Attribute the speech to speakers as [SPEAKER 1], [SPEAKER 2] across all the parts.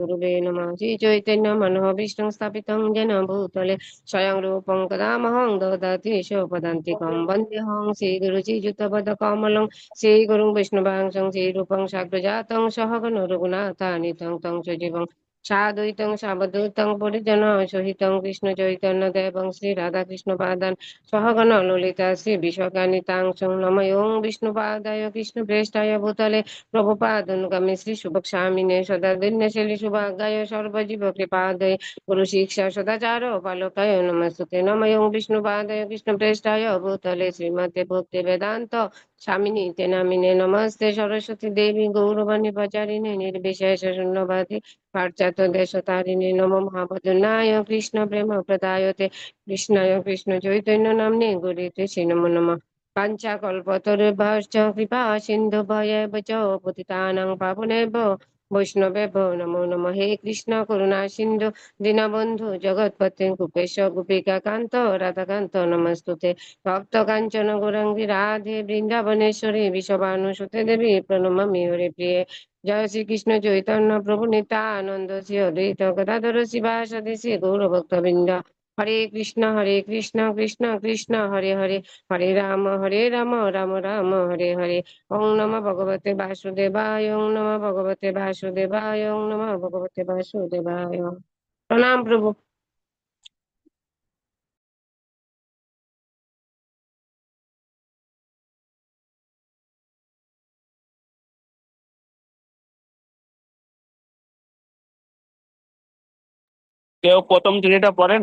[SPEAKER 1] गुरुवे नमः श्रीचैतन्य मनोभीष्टं स्थापितं येन भूतले स्वयं रूपं कदामहं ददाति शोपदान्तिकं वन्देऽहं श्रीगुरुचियुतपदकमलं श्रीगुरुं वैष्णवांशं श्रीरूपं साग्रजातं सहगणरघुनाथानितं तं सजीवं সাদ্বৈতং সাবদূতং পরিজন সহিত কৃষ্ণ চৈতন্য দেব শ্রী রাধা কৃষ্ণ পাদান সহগণ ললিতা শ্রী ওং বিষ্ণু পাদায় কৃষ্ণ প্রেষ্টায় ভূতলে প্রভুপাদনুগামী শ্রী সদা দিন্য শ্রী শুভাগায় সর্বজীব কৃপাদয় গুরু শিক্ষা সদাচার পালকায় নমস্তে ওং বিষ্ণু পাদায় কৃষ্ণ প্রেষ্টায় ভূতলে শ্রীমতে ভক্তি বেদান্ত স্বামিনী তে নামিনে নমস্তে সরস্বতী দেবী গৌরবাণী বাজারিণী নির্বিশেষ শূন্যবাদী পাশ্চাত্য দেশ তারিণী নম মহাবদনায় কৃষ্ণ প্রেম প্রদায়তে কৃষ্ণায় কৃষ্ণ চৈতন্য নামনে গরিতে শ্রীনম নমঃ পাঞ্চাকল্পতরুভ্যশ্চ কৃপা সিন্ধুভয়েব চ পতিতানাং পাবনেব বৈষ্ণবে নমো নম হে কৃষ্ণ করুণা সিন্ধু দীনবন্ধু জগৎপতি কুপেশ গোপিকা কান্ত রাধাকান্ত নমস্তুতে ভক্ত কাঞ্চন গৌরাঙ্গী রাধে বৃন্দাবনেশ্বরী বিশ্ববানুসুতে দেবী প্রণমামি হরে প্রিয়ে জয় শ্রীকৃষ্ণ চৈতন্য প্রভু আনন্দ শ্রী অদ্বৈত গদাধর শিবাসাদি শ্রী বৃন্দা হরে কৃষ্ণ হরে কৃষ্ণ কৃষ্ণ কৃষ্ণ হরে হরে হরে রাম হরে রাম রাম রাম হরে হরে ওং নম ভগবতে বাসুদেবায় ওং নম ভগবতে বাসুদেবায় ওং নম ভগবতে বাসুদেবায়
[SPEAKER 2] প্রণাম প্রভু কেউ প্রথম তিনটা পড়েন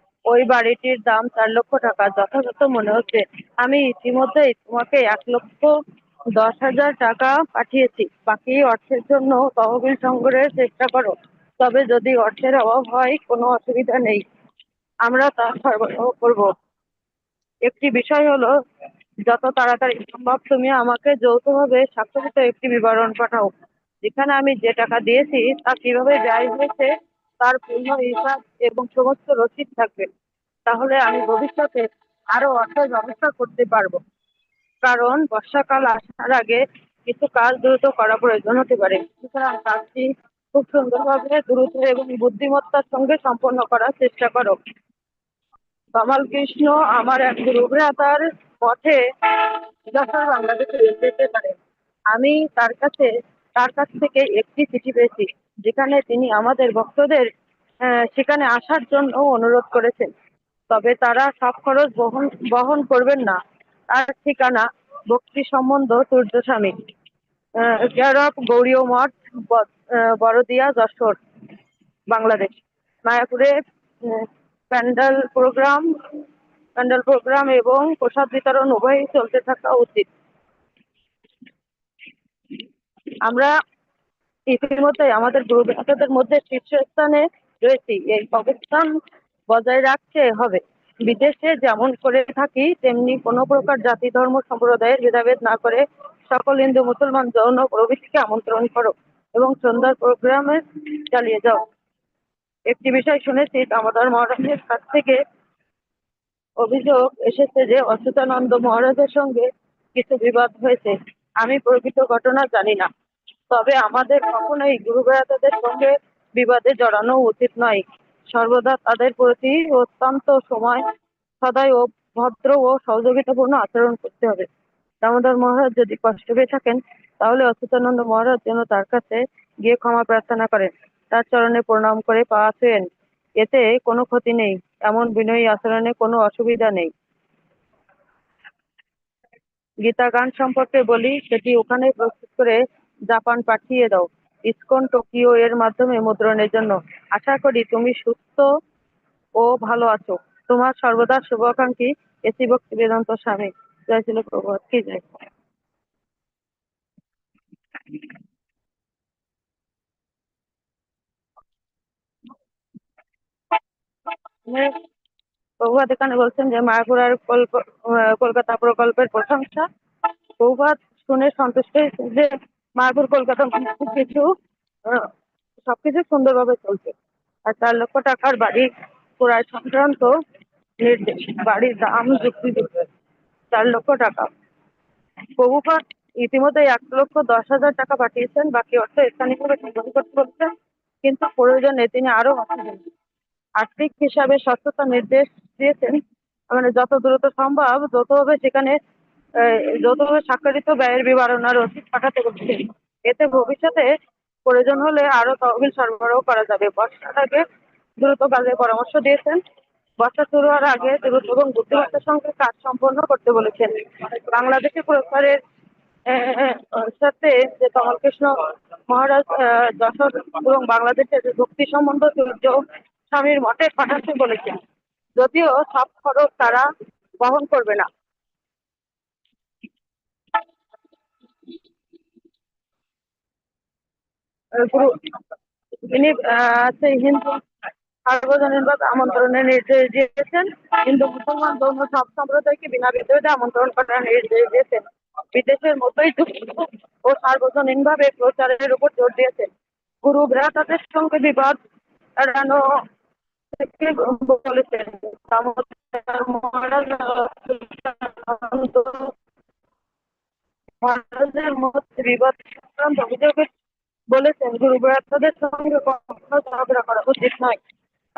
[SPEAKER 3] ওই বাড়িটির দাম চার লক্ষ টাকা যথাযথ মনে হচ্ছে আমি ইতিমধ্যেই তোমাকে এক লক্ষ দশ হাজার টাকা পাঠিয়েছি বাকি অর্থের জন্য তহবিল সংগ্রহের চেষ্টা করো তবে যদি অর্থের অভাব হয় কোনো অসুবিধা নেই আমরা তা সরবরাহ করব একটি বিষয় হলো যত তাড়াতাড়ি সম্ভব তুমি আমাকে যৌথভাবে স্বাক্ষরিত একটি বিবরণ পাঠাও যেখানে আমি যে টাকা দিয়েছি তা কিভাবে ব্যয় হয়েছে তার পূর্ণ হিসাব এবং সমস্ত রসিদ থাকবে তাহলে আমি ভবিষ্যতে আরো অর্থের ব্যবস্থা করতে পারবো কারণ বর্ষাকাল আসার আগে কিছু কাজ দ্রুত করা প্রয়োজন হতে পারে সুতরাং কাজটি খুব সুন্দরভাবে দ্রুত এবং বুদ্ধিমত্তার সঙ্গে সম্পন্ন করার চেষ্টা করো কমাল কৃষ্ণ আমার এক গুরুভ্রাতার পথে বাংলাদেশে যেতে পারে আমি তার কাছে তার কাছ থেকে একটি চিঠি পেয়েছি যেখানে তিনি আমাদের ভক্তদের সেখানে আসার জন্য অনুরোধ করেছেন তবে তারা সব খরচ বহন বহন করবেন না তার ঠিকানা ভক্তি সম্বন্ধ সূর্য স্বামী কেয়ার গৌরীয় মঠ বড়দিয়া যশোর বাংলাদেশ মায়াপুরে প্যান্ডেল প্রোগ্রাম প্যান্ডেল প্রোগ্রাম এবং প্রসাদ বিতরণ উভয়ই চলতে থাকা উচিত আমরা ইতিমধ্যে আমাদের গ্রুপ মধ্যে শীর্ষস্থানে রয়েছি এই অবস্থান বজায় রাখতে হবে বিদেশে যেমন করে থাকি তেমনি কোন প্রকার জাতি ধর্ম সম্প্রদায়ের ভেদাভেদ না করে সকল হিন্দু মুসলমান যৌন প্রভৃতিকে আমন্ত্রণ করো এবং সন্ধ্যার প্রোগ্রামে চালিয়ে যাও একটি বিষয় শুনেছি আমাদের মহারাজের কাছ থেকে অভিযোগ এসেছে যে অচ্যুতানন্দ মহারাজের সঙ্গে কিছু বিবাদ হয়েছে আমি প্রকৃত ঘটনা জানি না তবে আমাদের কখনোই গুরু বেড়াতাদের সঙ্গে বিবাদে জড়ানো উচিত নয় সর্বদা তাদের প্রতি অত্যন্ত সময় সদাই ও ভদ্র ও সহযোগিতাপূর্ণ আচরণ করতে হবে দামোদর মহারাজ যদি কষ্ট পেয়ে থাকেন তাহলে অচ্যুতানন্দ মহারাজ যেন তার কাছে গিয়ে ক্ষমা প্রার্থনা করেন তার চরণে প্রণাম করে পা ছুঁয়েন এতে কোনো ক্ষতি নেই এমন বিনয়ী আচরণে কোনো অসুবিধা নেই গীতা গান সম্পর্কে বলি সেটি ওখানে প্রস্তুত করে জাপান পাঠিয়ে দাও ইসকন টোকিও এর মাধ্যমে মুদ্রণের জন্য আশা করি তুমি সুস্থ ও ভালো আছো তোমার সর্বদা শুভাকাঙ্ক্ষী এসি ভক্তি বেদান্ত স্বামী জয় ছিল প্রভাত কি জয় প্রভুবাদ এখানে বলছেন যে মায়াপুরার কলকাতা প্রকল্পের প্রশংসা প্রভুবাদ শুনে সন্তুষ্ট হয়েছে যে মারপুর কলকাতা মানে কিছু সবকিছু সুন্দর ভাবে চলছে আর চার লক্ষ টাকার বাড়ি ক্রয় সংক্রান্ত নির্দেশ বাড়ির দাম যুক্তি চার লক্ষ টাকা বহুপা ইতিমধ্যে এক লক্ষ দশ হাজার টাকা পাঠিয়েছেন বাকি অর্থ স্থানীয়ভাবে সংগ্রহ করতে বলছেন কিন্তু প্রয়োজনে তিনি আরো আর্থিক হিসাবে স্বচ্ছতা নির্দেশ দিয়েছেন মানে যত দ্রুত সম্ভব যতভাবে সেখানে যৌথভাবে স্বাক্ষরিত ব্যয়ের বিবরণ রসিদ পাঠাতে বলছে এতে ভবিষ্যতে প্রয়োজন হলে আরো তহবিল সরবরাহ করা যাবে বর্ষা আগে দ্রুত কাজের পরামর্শ দিয়েছেন বর্ষা শুরু হওয়ার আগে দ্রুত এবং বুদ্ধিমত্তার সঙ্গে কাজ সম্পন্ন করতে বলেছেন বাংলাদেশের প্রসারের সাথে যে কমলকৃষ্ণ মহারাজ যশোর এবং বাংলাদেশের ভক্তি সম্বন্ধ সূর্য স্বামীর মঠে পাঠাতে বলেছেন যদিও সব খরচ তারা বহন করবে না গুরু তিনি সেই হিন্দু সার্বজনীনভাব আমন্ত্রণের নির্দেশ দিয়েছেন হিন্দু মুসলমান ধর্ম সব সম্প্রদায়কে বিনা বিদ্রোহে আমন্ত্রণ করার নির্দেশ দিয়েছেন বিদেশের মতোই ও সার্বজনীনভাবে প্রচারের উপর জোর দিয়েছেন গুরু ভ্রাতাদের সঙ্গে বিবাদ এড়ানো বলেছেন মহারাজের মধ্যে বিবাদ সংক্রান্ত অভিযোগের বলেছেন গুরু বরাত্মদের সঙ্গে কখনো ঝগড়া করা উচিত নয়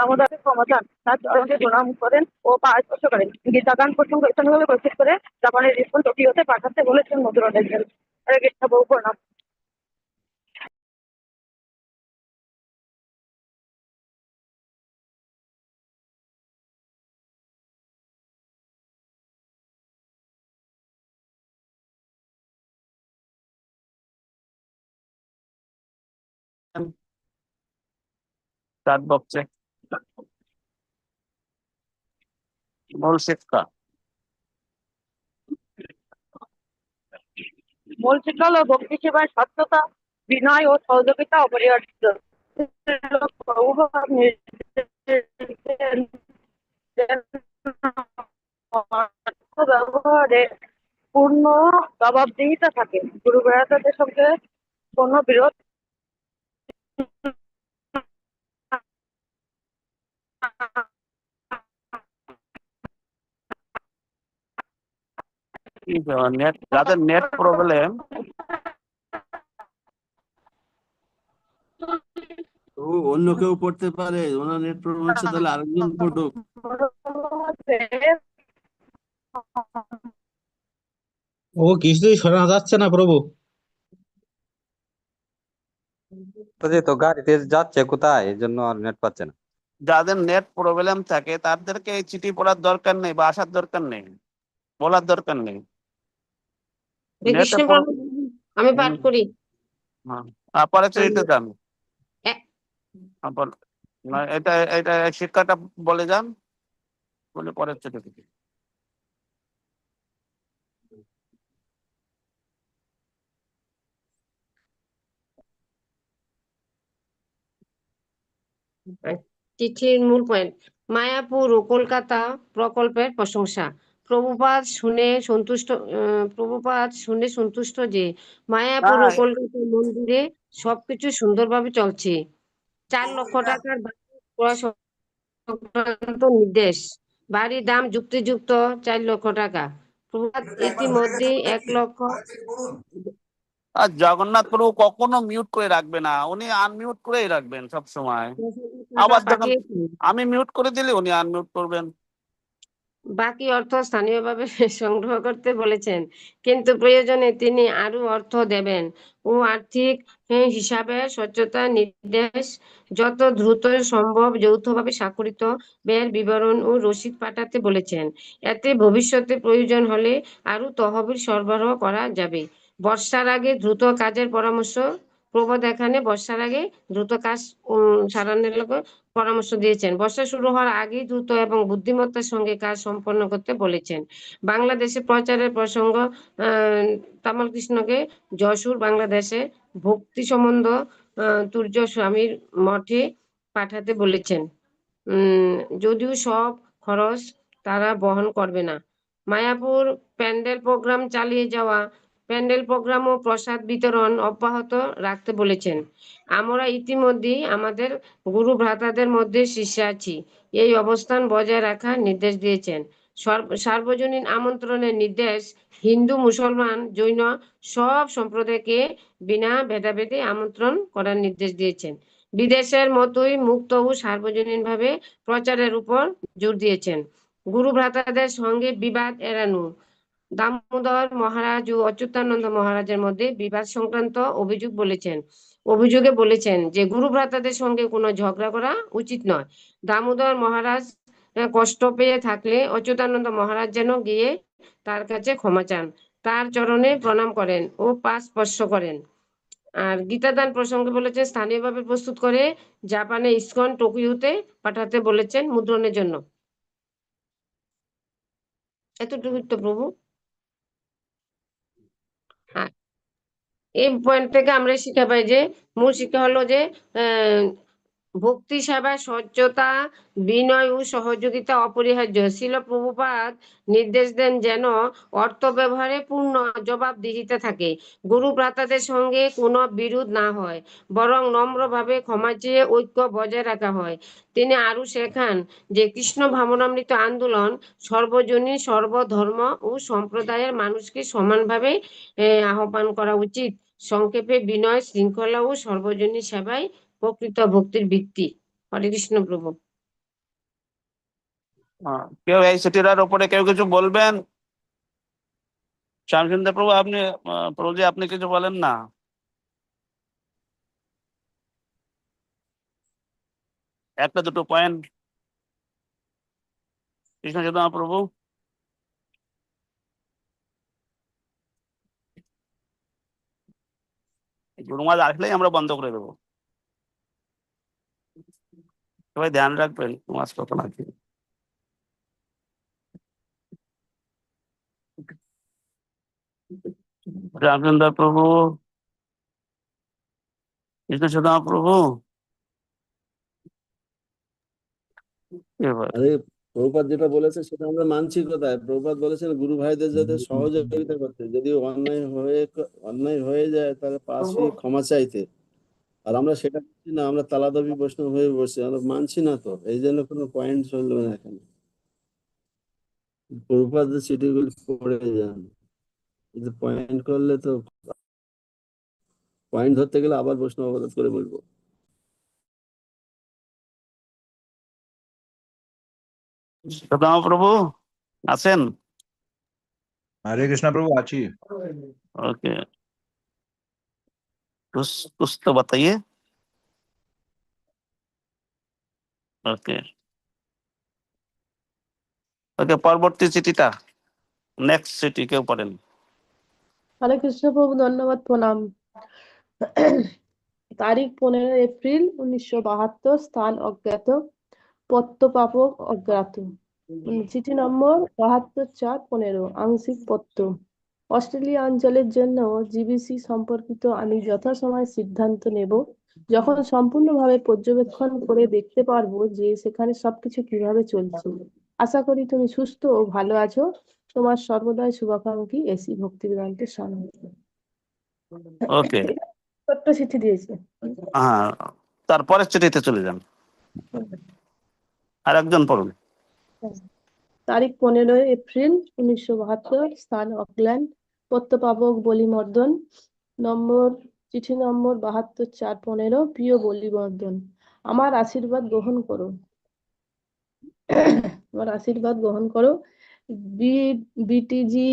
[SPEAKER 3] আমাদের সমাধান তার চরণকে প্রণাম করেন ও পা স্পর্শ করেন গীতা গান প্রসঙ্গ স্থানীয়ভাবে উপস্থিত করে জাপানের রিসপন টোকিওতে পাঠাতে বলেছেন মধুরণের জন্য আরে কৃষ্ণ বউ প্রণাম
[SPEAKER 2] স্টার্ট বক্সে মোল শেখা
[SPEAKER 3] মূল বিনয় ও সহযোগিতা অপরিহার্য ব্যবহারে পূর্ণ জবাবদিহিতা থাকে গুরু বেড়াতাদের সঙ্গে কোনো বিরোধ
[SPEAKER 2] যাদের নেট প্রবলেম ও অন্য কেউ পড়তে পারে ওনার নেট প্রবলেম তাহলে আরেকজন পড়ুক ও কিছুই শোনা যাচ্ছে না প্রভু তো গাড়িতে যাচ্ছে কোথায় এই জন্য আর নেট পাচ্ছে না যাদের নেট প্রবলেম থাকে তাদেরকে চিঠি পড়ার দরকার নেই বা আসার দরকার নেই বলার দরকার নেই আমি পাঠ করি হ্যাঁ। এটা এটা এটা শিক্ষাটা বলে যান বলে পরের থেকে
[SPEAKER 3] চিঠির মূল পয়েন্ট মায়াপুর ও কলকাতা প্রকল্পের প্রশংসা প্রভুপাত শুনে সন্তুষ্ট প্রভুপাত শুনে সন্তুষ্ট যে মায়াপুর কলকাতা মন্দিরে সবকিছু সুন্দরভাবে চলছে চার লক্ষ টাকার নির্দেশ বাড়ির দাম যুক্তিযুক্ত চার লক্ষ টাকা প্রভুপাত ইতিমধ্যে এক লক্ষ
[SPEAKER 2] আর জগন্নাথ প্রভু কখনো মিউট করে রাখবে না উনি আনমিউট করেই রাখবেন সব সময় আবার আমি মিউট করে দিলে উনি আনমিউট করবেন
[SPEAKER 3] বাকি অর্থ স্থানীয়ভাবে সংগ্রহ করতে বলেছেন কিন্তু প্রয়োজনে তিনি আরও অর্থ দেবেন ও আর্থিক হিসাবে স্বচ্ছতা নির্দেশ যত দ্রুত সম্ভব যৌথভাবে স্বাক্ষরিত ব্যয়ের বিবরণ ও রসিদ পাঠাতে বলেছেন এতে ভবিষ্যতে প্রয়োজন হলে আরও তহবিল সরবরাহ করা যাবে বর্ষার আগে দ্রুত কাজের পরামর্শ প্রবাদ এখানে বর্ষার আগে দ্রুত কাজ সারানোর লোক পরামর্শ দিয়েছেন বর্ষা শুরু হওয়ার আগেই দ্রুত এবং বুদ্ধিমত্তার সঙ্গে কাজ সম্পন্ন করতে বলেছেন বাংলাদেশে প্রচারের প্রসঙ্গ তামাল কৃষ্ণকে যশোর বাংলাদেশে ভক্তি সম্বন্ধ তুর্য স্বামীর মঠে পাঠাতে বলেছেন যদিও সব খরচ তারা বহন করবে না মায়াপুর প্যান্ডেল প্রোগ্রাম চালিয়ে যাওয়া প্যান্ডেল প্রোগ্রাম ও প্রসাদ বিতরণ অব্যাহত রাখতে বলেছেন আমরা ইতিমধ্যে আমাদের গুরু ভ্রাতাদের মধ্যে শীর্ষে আছি এই অবস্থান বজায় রাখার নির্দেশ দিয়েছেন সার্বজনীন আমন্ত্রণের নির্দেশ হিন্দু মুসলমান জৈন সব সম্প্রদায়কে বিনা ভেদাভেদে আমন্ত্রণ করার নির্দেশ দিয়েছেন বিদেশের মতোই মুক্ত ও সার্বজনীন ভাবে প্রচারের উপর জোর দিয়েছেন গুরু ভ্রাতাদের সঙ্গে বিবাদ এড়ানো দামোদর মহারাজ ও অচ্যুতানন্দ মহারাজের মধ্যে বিবাদ সংক্রান্ত অভিযোগ বলেছেন অভিযোগে বলেছেন যে গুরু ভ্রাতাদের সঙ্গে কোনো ঝগড়া করা উচিত নয় দামোদর মহারাজ কষ্ট পেয়ে থাকলে অচ্যুতানন্দ মহারাজ যেন গিয়ে তার কাছে ক্ষমা চান তার চরণে প্রণাম করেন ও পা স্পর্শ করেন আর গীতাদান প্রসঙ্গে বলেছেন স্থানীয়ভাবে প্রস্তুত করে জাপানে ইস্কন টোকিওতে পাঠাতে বলেছেন মুদ্রণের জন্য এতটুকু তো প্রভু এই পয়েন্ট থেকে আমরা শিখা পাই যে মূল শিক্ষা হলো যে ভক্তি সেবা সহ্যতা বিনয় ও সহযোগিতা অপরিহার্য শিল প্রভুপাত নির্দেশ দেন যেন অর্থ ব্যবহারে পূর্ণ জবাব দিহিতে থাকে গুরু প্রাতাদের সঙ্গে কোনো বিরোধ না হয় বরং নম্রভাবে ক্ষমা চেয়ে ঐক্য বজায় রাখা হয় তিনি আরও শেখান যে কৃষ্ণ ভ্রমণামৃত আন্দোলন সর্বজনীন সর্বধর্ম ও সম্প্রদায়ের মানুষকে সমানভাবে আহ্বান করা উচিত সংক্ষেপে বিনয় শৃঙ্খলা ও সর্বজনীন সেবাই প্রকৃত ভক্তির ভিত্তি হরে কৃষ্ণ প্রভু
[SPEAKER 2] কেউ এই সেটিরার উপরে কেউ কিছু বলবেন শ্যামসুন্দর প্রভু আপনি প্রভুজি আপনি কিছু বলেন না একটা দুটো পয়েন্ট কৃষ্ণ প্রভু গরু আসলেই আমরা বন্ধ করে দেবো সবাই ধ্যান রাখবেন মাছ কখন আছে রামচন্দ্র প্রভু কৃষ্ণ সুদামা প্রভু
[SPEAKER 4] এবার প্রভুপাত যেটা বলেছে সেটা আমরা মানছি কোথায় প্রভুপাত বলেছেন গুরু ভাইদের যাতে সহযোগিতা করতে যদি অন্যায় হয়ে অন্যায় হয়ে যায় তাহলে পাশ হয়ে ক্ষমা চাইতে আর আমরা সেটা করছি না আমরা তালাদাবি বৈষ্ণব হয়ে বসছি আমরা মানছি না তো এই জন্য কোনো পয়েন্ট চলবে না এখানে প্রভুপাত চিঠিগুলি পড়ে যান কিন্তু পয়েন্ট করলে তো পয়েন্ট ধরতে গেলে আবার বৈষ্ণব অবরোধ করে বলবো
[SPEAKER 2] প্রভু আছেন
[SPEAKER 4] হরে কৃষ্ণ প্রভু আছি
[SPEAKER 2] ওকে ওকে ওকে পরবর্তী চিঠিটা নেক্সট সিটি কেউ পড়েন
[SPEAKER 5] হরে কৃষ্ণ প্রভু ধন্যবাদ প্রণাম তারিখ পনেরো এপ্রিল উনিশশো বাহাত্তর স্থান অজ্ঞাত পত্রপাপক অজ্ঞাত চিঠি নম্বর বাহাত্তর চার পনেরো আংশিক পত্ত অস্ট্রেলিয়া অঞ্চলের জন্য জিবিসি সম্পর্কিত আমি যথাসময় সিদ্ধান্ত নেব যখন সম্পূর্ণভাবে পর্যবেক্ষণ করে দেখতে পারবো যে সেখানে সবকিছু কিভাবে চলছে আশা করি তুমি সুস্থ ও ভালো আছো তোমার সর্বদাই শুভাকাঙ্ক্ষী এসি ভক্তিবেদান্তের স্বামী
[SPEAKER 2] ওকে ছোট্ট চিঠি দিয়েছে হ্যাঁ তারপরের চিঠিতে চলে যান আর একজন পড়ুন
[SPEAKER 5] তারিখ পনেরোই এপ্রিল উনিশশো বাহাত্তর স্থান অকল্যান্ড প্রত্যপাবক বলিমর্দন নম্বর চিঠি নম্বর বাহাত্তর চার পনেরো প্রিয় বলিমর্দন আমার আশীর্বাদ গ্রহণ করো আমার আশীর্বাদ গ্রহণ করো B BTG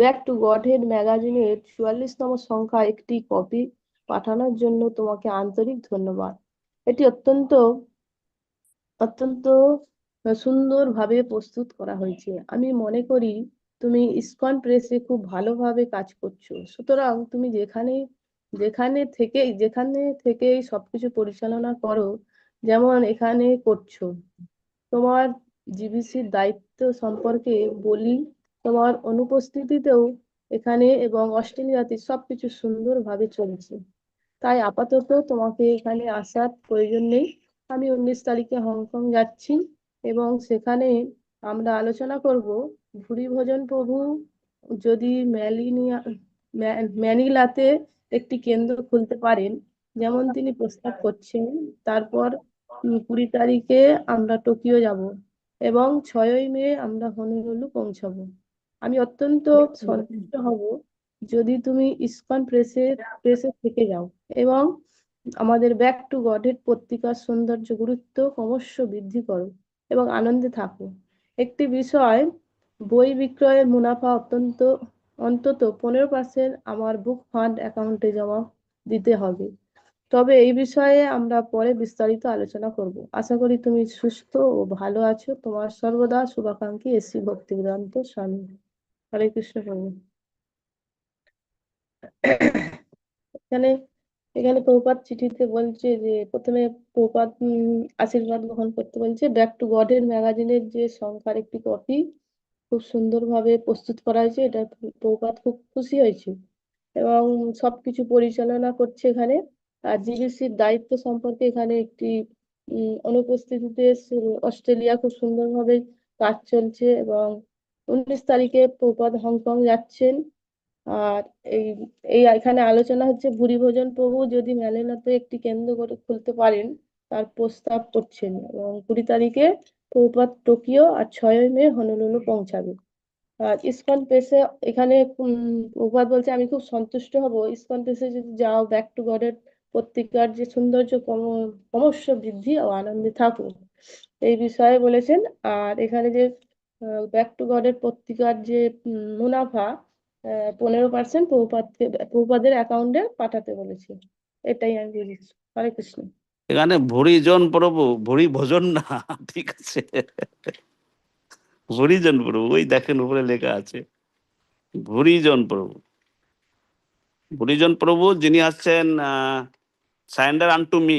[SPEAKER 5] back to Godhead ম্যাগাজিনের চুয়াল্লিশতম সংখ্যা একটি কপি পাঠানোর জন্য তোমাকে আন্তরিক ধন্যবাদ এটি অত্যন্ত অত্যন্ত সুন্দরভাবে প্রস্তুত করা হয়েছে আমি মনে করি তুমি ইসকন প্রেসে খুব ভালোভাবে কাজ করছো সুতরাং তুমি যেখানে যেখানে থেকে যেখানে থেকেই সবকিছু পরিচালনা করো যেমন এখানে করছো তোমার জিবিসির দায়িত্ব সম্পর্কে বলি তোমার অনুপস্থিতিতেও এখানে এবং অস্ট্রেলিয়াতে সবকিছু সুন্দরভাবে চলছে তাই আপাতত তোমাকে এখানে আসার প্রয়োজন নেই আমি উনিশ তারিখে হংকং যাচ্ছি এবং সেখানে আমরা আলোচনা করব ভুরি ভোজন প্রভু যদি ম্যালিনিয়া ম্যানিলাতে একটি কেন্দ্র খুলতে পারেন যেমন তিনি প্রস্তাব করছেন তারপর কুড়ি তারিখে আমরা টোকিও যাব এবং ছয়ই মে আমরা হনুলুলু পৌঁছাবো আমি অত্যন্ত সন্তুষ্ট হব যদি তুমি ইস্কন প্রেসে প্রেসে থেকে যাও এবং আমাদের ব্যাক টু গডের পত্রিকার সৌন্দর্য গুরুত্ব ক্রমশ বৃদ্ধি করো এবং আনন্দে থাকো একটি বিষয় বই বিক্রয়ের মুনাফা অত্যন্ত অন্তত পনেরো পার্সেন্ট আমার বুক ফান্ড অ্যাকাউন্টে জমা দিতে হবে তবে এই বিষয়ে আমরা পরে বিস্তারিত আলোচনা করব আশা করি তুমি সুস্থ ও ভালো আছো তোমার সর্বদা শুভাকাঙ্ক্ষী এসি ভক্তিবেদান্ত স্বামী হরে কৃষ্ণ এখানে এখানে প্রপাত চিঠিতে বলছে যে প্রথমে প্রপাত আশীর্বাদ গ্রহণ করতে বলছে ব্যাক টু গডের ম্যাগাজিনের যে সংখ্যার একটি কপি খুব সুন্দরভাবে প্রস্তুত করা হয়েছে এটা প্রপাত খুব খুশি হয়েছে এবং সবকিছু পরিচালনা করছে এখানে আর জিবিসির দায়িত্ব সম্পর্কে এখানে একটি অনুপস্থিতিতে অস্ট্রেলিয়া খুব সুন্দরভাবে কাজ চলছে এবং উনিশ তারিখে প্রপাত হংকং যাচ্ছেন আর এই এই এখানে আলোচনা হচ্ছে ভোজন প্রভু যদি মেলেনাতে একটি কেন্দ্র করে খুলতে পারেন তার প্রস্তাব করছেন এবং কুড়ি তারিখে প্রপাত টোকিও আর ছয়ই মে হনুলুলু পৌঁছাবে আর ইস্কন পেসে এখানে প্রপাত বলছে আমি খুব সন্তুষ্ট হব ইস্কন পেসে যদি যাও ব্যাক টু গডের পত্রিকার যে সৌন্দর্য ক্রমশ বৃদ্ধি ও আনন্দে থাকুন এই বিষয়ে বলেছেন আর এখানে যে ব্যাক টু গডের পত্রিকার যে মুনাফা পনেরো পার্সেন্ট প্রভুপাদকে প্রপাদের অ্যাকাউন্টে পাঠাতে বলেছি এটাই আমি বুঝেছি হরে কৃষ্ণ
[SPEAKER 2] এখানে ভরিজন প্রভু ভরি ভোজন না ঠিক আছে ভরিজন প্রভু ওই দেখেন উপরে লেখা আছে ভরিজন প্রভু ভরিজন প্রভু যিনি আসছেন সায়েন্ডার আনটু মি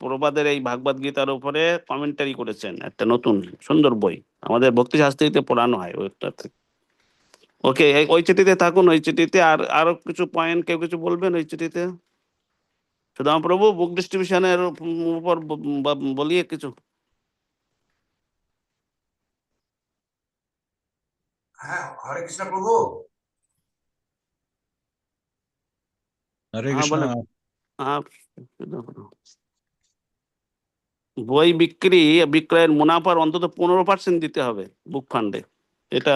[SPEAKER 2] প্রবাদের এই ভাগবত গীতার উপরে কমেন্টারি করেছেন একটা নতুন সুন্দর বই আমাদের ভক্তি শাস্ত্রীতে পড়ানো হয় ওইটা থেকে ওকে ওই চিঠিতে থাকুন ওই চিঠিতে আর আরো কিছু পয়েন্ট কেউ কিছু বলবেন ওই চিঠিতে সুদাম প্রভু বুক ডিস্ট্রিবিউশনের উপর বলিয়ে কিছু হ্যাঁ, হ্যাঁ, হ্যাঁ, বই বিক্রি বিক্রয়ের মুনাফার অন্তত পনেরো পার্সেন্ট দিতে হবে বুক ফান্ডে এটা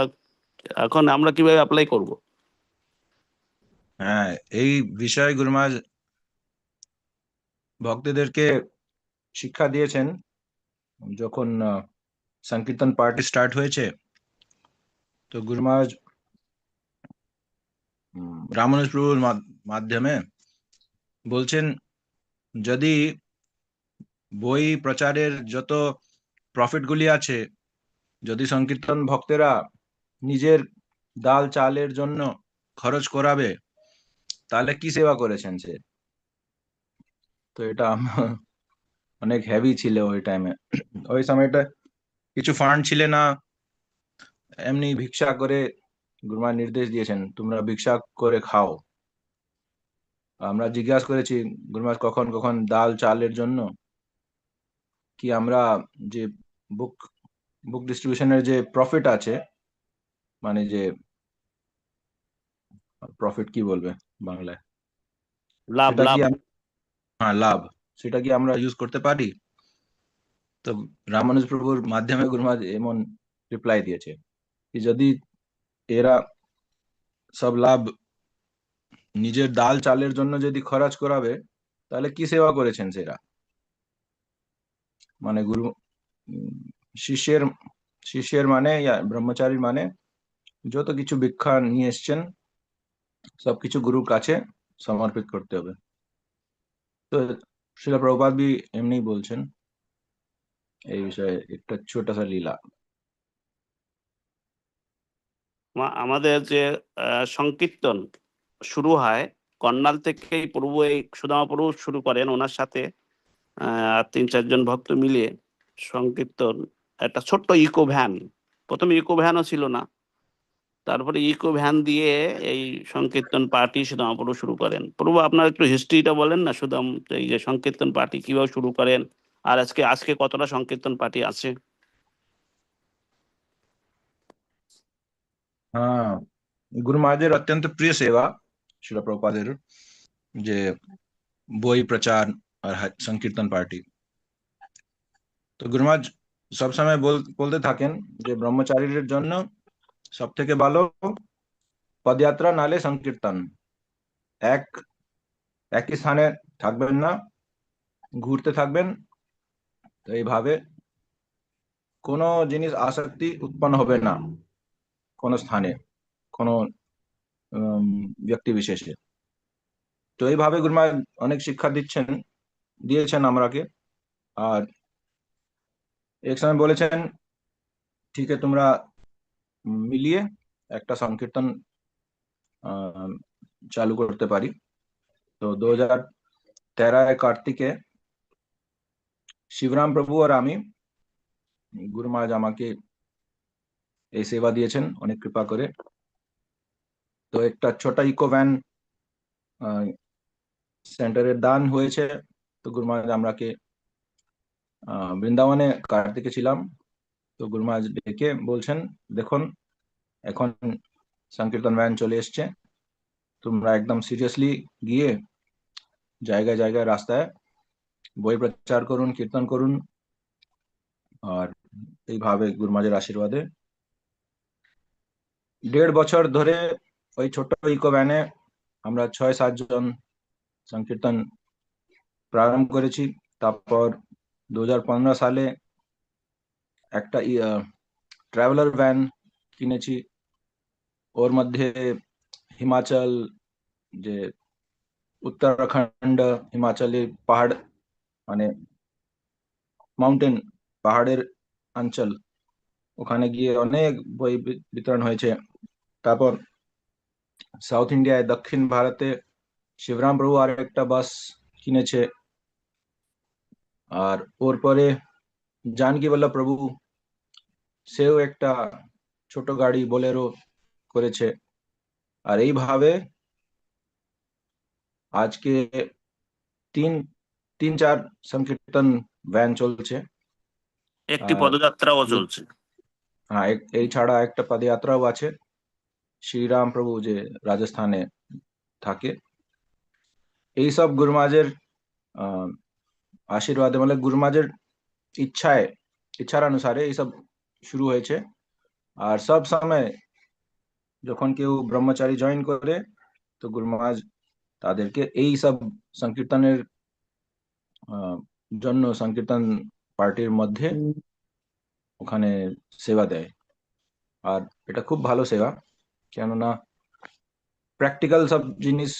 [SPEAKER 2] এখন আমরা কিভাবে অ্যাপ্লাই করব হ্যাঁ এই বিষয়ে গুরুমাজ ভক্তদেরকে শিক্ষা দিয়েছেন যখন সংকীর্তন পার্টি স্টার্ট হয়েছে তো গুরুমাজ রামানুজ প্রভুর মাধ্যমে বলছেন যদি বই প্রচারের যত প্রফিটগুলি আছে যদি সংকীর্তন ভক্তেরা নিজের ডাল চালের জন্য খরচ করাবে তাহলে কি সেবা করেছেন সে তো এটা অনেক হেভি ছিল ওই টাইমে ওই সময়টা কিছু ফান্ড ছিল না এমনি ভিক্ষা করে গুরুমা নির্দেশ দিয়েছেন তোমরা ভিক্ষা করে খাও আমরা জিজ্ঞাসা করেছি গুরুমা কখন কখন ডাল চালের জন্য কি আমরা যে বুক বুক ডিস্ট্রিবিউশনের যে প্রফিট আছে মানে যে প্রফিট কি বলবে বাংলায় লাভ লাভ হ্যাঁ লাভ সেটা কি আমরা ইউজ করতে পারি তো রামানুজ প্রভুর মাধ্যমে গুরু এমন রিপ্লাই দিয়েছে কি যদি এরা সব লাভ নিজের ডাল চালের জন্য যদি খরচ করাবে তাহলে কি সেবা করেছেন সেরা মানে গুরু শিষ্যের শিষ্যের মানে ব্রহ্মচারীর মানে যত কিছু ভিক্ষা নিয়ে এসছেন সবকিছু গুরুর কাছে সমর্পিত করতে হবে তো শিলা প্রভাত বি এমনি বলছেন এই বিষয়ে একটা ছোট সা লীলা আমাদের যে সংকীর্তন শুরু হয় কর্নাল থেকে প্রভু এই সুদামা প্রভু শুরু করেন ওনার সাথে তিন চারজন ভক্ত মিলিয়ে সংকীর্তন একটা ছোট্ট ইকো ভ্যান প্রথমে ইকো ভ্যানও ছিল না তারপরে ইকো ভ্যান দিয়ে এই সংকীর্তন পার্টি সুদাম সুদামাপুর শুরু করেন প্রভু আপনার একটু হিস্ট্রিটা বলেন না সুদাম এই যে সংকীর্তন পার্টি কিভাবে শুরু করেন আর আজকে আজকে কতটা সংকীর্তন পার্টি আছে হ্যাঁ গুরু মহাদেব অত্যন্ত প্রিয় সেবা শিল প্রপাদের যে বই প্রচার আর সংকীর্তন পার্টি তো গুরু মহাজ সবসময় বলতে থাকেন যে ব্রহ্মচারীদের জন্য সব থেকে ভালো পদযাত্রা নালে সংকীর্তন এক একই স্থানে থাকবেন না ঘুরতে থাকবেন তো এইভাবে কোনো জিনিস আসক্তি উৎপন্ন হবে না কোনো স্থানে কোনো ব্যক্তি বিশেষে তো এইভাবে গুরুমা অনেক শিক্ষা দিচ্ছেন দিয়েছেন আমরাকে আর এক সময় বলেছেন ঠিক তোমরা মিলিয়ে একটা সংকীর্তন চালু করতে পারি তো দু হাজার তেরায় কার্তিকে শিবরাম প্রভু আর আমি গুরু মহারাজ আমাকে এই সেবা দিয়েছেন অনেক কৃপা করে তো একটা ছোট ইকো ভ্যান সেন্টারের দান হয়েছে তো গুরু মহারাজ আহ বৃন্দাবনে কার্তিকে ছিলাম তো গুরুমাজ ডেকে বলছেন দেখুন এখন সংকীর্তন ভ্যান চলে এসছে তোমরা একদম সিরিয়াসলি গিয়ে জায়গায় জায়গায় রাস্তায় বই প্রচার করুন কীর্তন করুন আর এইভাবে গুরুমাজের আশীর্বাদে দেড় বছর ধরে ওই ছোট্ট ইকো ভ্যানে আমরা ছয় সাতজন সংকীর্তন প্রারম্ভ করেছি তারপর দু সালে একটা ট্রাভেলার ভ্যান কিনেছি ওর মধ্যে হিমাচল যে উত্তরাখণ্ড হিমাচলে পাহাড় মানে মাউন্টেন পাহাড়ের অঞ্চল ওখানে গিয়ে অনেক বই বিতরণ হয়েছে তারপর সাউথ ইন্ডিয়ায় দক্ষিণ ভারতে শিবরাম প্রভু আর একটা বাস কিনেছে আর ওর পরে জানকী বল্লভ প্রভু সেও একটা ছোট গাড়ি বোলেরো করেছে আর এইভাবে আজকে তিন তিন চার সংকীর্তন ভ্যান চলছে একটি পদযাত্রাও চলছে হ্যাঁ এই ছাড়া একটা পদযাত্রাও আছে শ্রীরাম প্রভু যে রাজস্থানে থাকে এই সব গুরুমাজের আশীর্বাদে মানে গুরুমাজের ইচ্ছায় ইচ্ছার অনুসারে এইসব শুরু হয়েছে আর সব সময় যখন কেউ ব্রহ্মচারী জয়েন করে তো গুরুমাজ তাদেরকে এই সব সংকীর্তনের যন্য সংকীর্তন পার্টির মধ্যে ওখানে সেবা দেয় আর এটা খুব ভালো সেবা কেননা প্র্যাকটিক্যাল সব জিনিস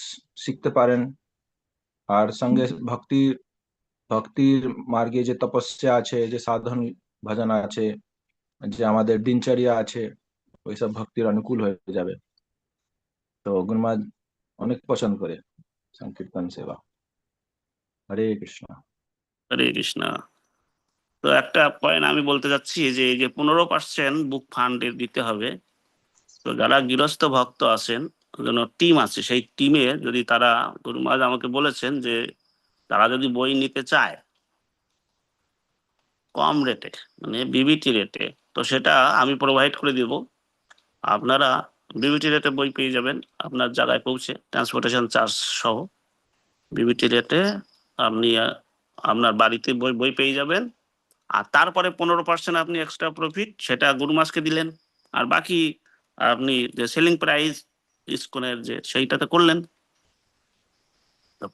[SPEAKER 2] শিখতে পারেন আর সঙ্গে ভক্তি ভক্তির মার্গে যে তপস্যা আছে যে সাধন ভজনা আছে যে আমাদের দিনচর্যা আছে ওইসব ভক্তির অনুকূল হয়ে যাবে তো গুরমা অনেক পছন্দ করে সংকীর্তন সেবা হরে কৃষ্ণ হরে কৃষ্ণ তো একটা পয়েন্ট আমি বলতে চাচ্ছি যে এই যে পনেরো পার্সেন্ট বুক ফান্ডের দিতে হবে তো যারা গৃহস্থ ভক্ত আছেন জন্য টিম আছে সেই টিমে যদি তারা গুরুমাজ আমাকে বলেছেন যে তারা যদি বই নিতে চায় কম রেটে মানে বিবিটি রেটে তো সেটা আমি প্রোভাইড করে দিব আপনারা বিবিটি রেটে বই পেয়ে যাবেন আপনার জায়গায় পৌঁছে ট্রান্সপোর্টেশন চার্জ সহ বিবিটি রেটে আপনি আপনার বাড়িতে বই বই পেয়ে যাবেন আর তারপরে পনেরো পার্সেন্ট আপনি এক্সট্রা প্রফিট সেটা গরু মাসকে দিলেন আর বাকি আপনি যে সেলিং প্রাইস ইস্কনের যে সেইটাতে করলেন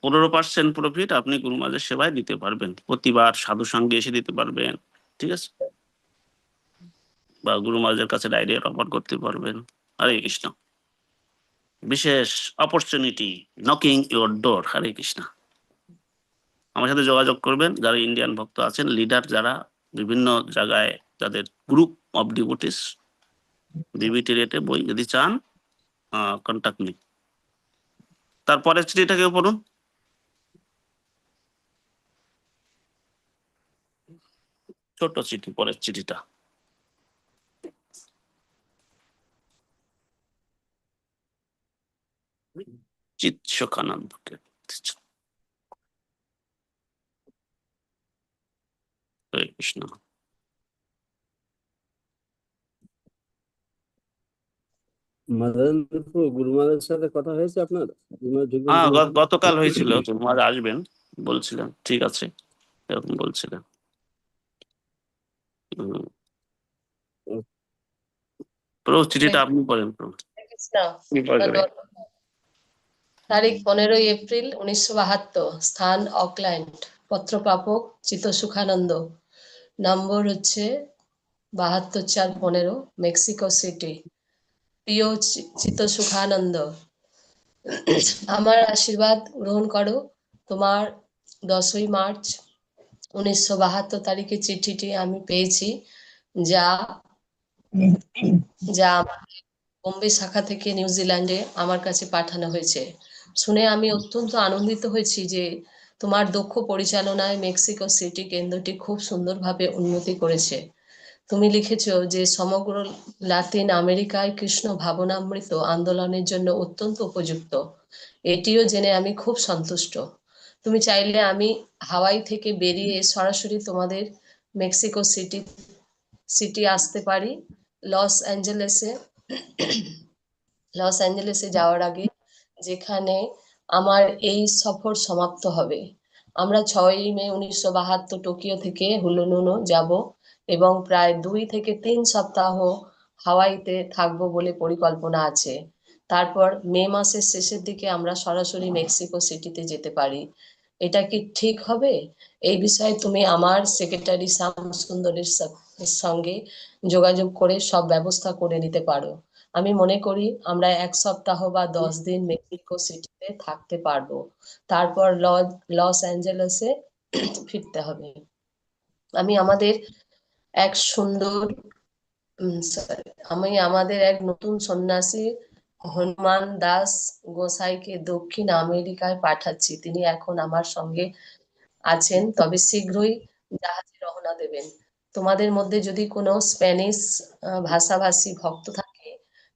[SPEAKER 2] পনেরো পার্সেন্ট প্রফিট আপনি গুরু মাসের সেবায় দিতে পারবেন প্রতিবার সাধু সঙ্গে এসে দিতে পারবেন ঠিক আছে বা গুরু মহারাজের কাছে ডায়রিয়া রপণ করতে পারবেন হরে কৃষ্ণ বিশেষ opportunity knocking your door Hare Krishna আমার সাথে যোগাযোগ করবেন যারা ইন্ডিয়ান ভক্ত আছেন লিডার যারা বিভিন্ন জায়গায় যাদের গ্রুপ অফ ডিভোটিস ডিবিটি রেটে বই যদি চান কন্ট্যাক্ট তারপরে তারপরের কেউ পড়ুন ছোট চিঠি পরের চিঠিটা নিশ্চিত সুখানন্দকে কৃষ্ণ গতকাল হয়েছিল গুরুমার আসবেন বলছিলেন ঠিক আছে এরকম বলছিলেন প্রভু চিঠিটা হ্যাঁ। আপনি বলেন প্রভু তারিখ পনেরোই এপ্রিল উনিশশো বাহাত্তর স্থান অকল্যান্ড পত্রপ্রাপক চিত সুখানন্দ নম্বর হচ্ছে বাহাত্তর চার পনেরো মেক্সিকো সিটি প্রিয় চিত সুখানন্দ আমার আশীর্বাদ গ্রহণ করো তোমার দশই মার্চ উনিশশো বাহাত্তর তারিখে চিঠিটি আমি পেয়েছি যা যা আমাকে বোম্বে শাখা থেকে নিউজিল্যান্ডে আমার কাছে পাঠানো হয়েছে শুনে আমি অত্যন্ত আনন্দিত হয়েছি যে তোমার দক্ষ পরিচালনায় মেক্সিকো সিটি কেন্দ্রটি খুব সুন্দরভাবে উন্নতি করেছে তুমি লিখেছ যে সমগ্র লাতিন আমেরিকায় কৃষ্ণ ভাবনামৃত আন্দোলনের জন্য অত্যন্ত উপযুক্ত এটিও জেনে আমি খুব সন্তুষ্ট তুমি চাইলে আমি হাওয়াই থেকে বেরিয়ে সরাসরি তোমাদের মেক্সিকো সিটি সিটি আসতে পারি লস অ্যাঞ্জেলেসে লস অ্যাঞ্জেলেসে যাওয়ার আগে যেখানে আমার এই সফর সমাপ্ত হবে আমরা ছয়ই মে উনিশশো বাহাত্তর টোকিও থেকে হুলুলুনু যাব এবং প্রায় দুই থেকে তিন সপ্তাহ হাওয়াইতে থাকব বলে পরিকল্পনা আছে তারপর মে মাসের শেষের দিকে আমরা সরাসরি মেক্সিকো সিটিতে যেতে পারি এটা কি ঠিক হবে এই বিষয়ে তুমি আমার সেক্রেটারি শ্যাম সুন্দরের সঙ্গে যোগাযোগ করে সব ব্যবস্থা করে নিতে পারো আমি মনে করি আমরা এক সপ্তাহ বা দশ দিন মেক্সিকো সিটিতে থাকতে পারবো তারপর লস অ্যাঞ্জেলসে ফিরতে হবে আমি আমাদের এক সুন্দর আমি আমাদের এক নতুন সন্ন্যাসী হনুমান দাস গোসাইকে দক্ষিণ আমেরিকায় পাঠাচ্ছি তিনি এখন আমার সঙ্গে আছেন তবে শীঘ্রই জাহাজে রওনা দেবেন তোমাদের মধ্যে যদি কোনো স্প্যানিশ ভাষাভাষী ভক্ত থাকে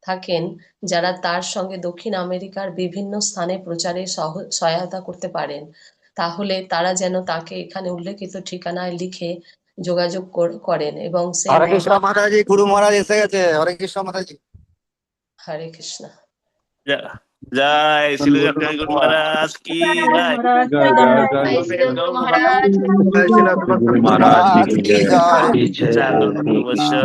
[SPEAKER 2] থাকেন যারা তার সঙ্গে দক্ষিণ আমেরিকার বিভিন্ন স্থানে প্রচারে সহায়তা করতে পারেন তাহলে তারা যেন তাকে এখানে উল্লেখিত ঠিকানায় লিখে যোগাযোগ করেন এবং হরে কৃষ্ণ মাতাজি গুরু মহারাজ এসে গেছে হরে জয় শ্রী গুরু মহারাজ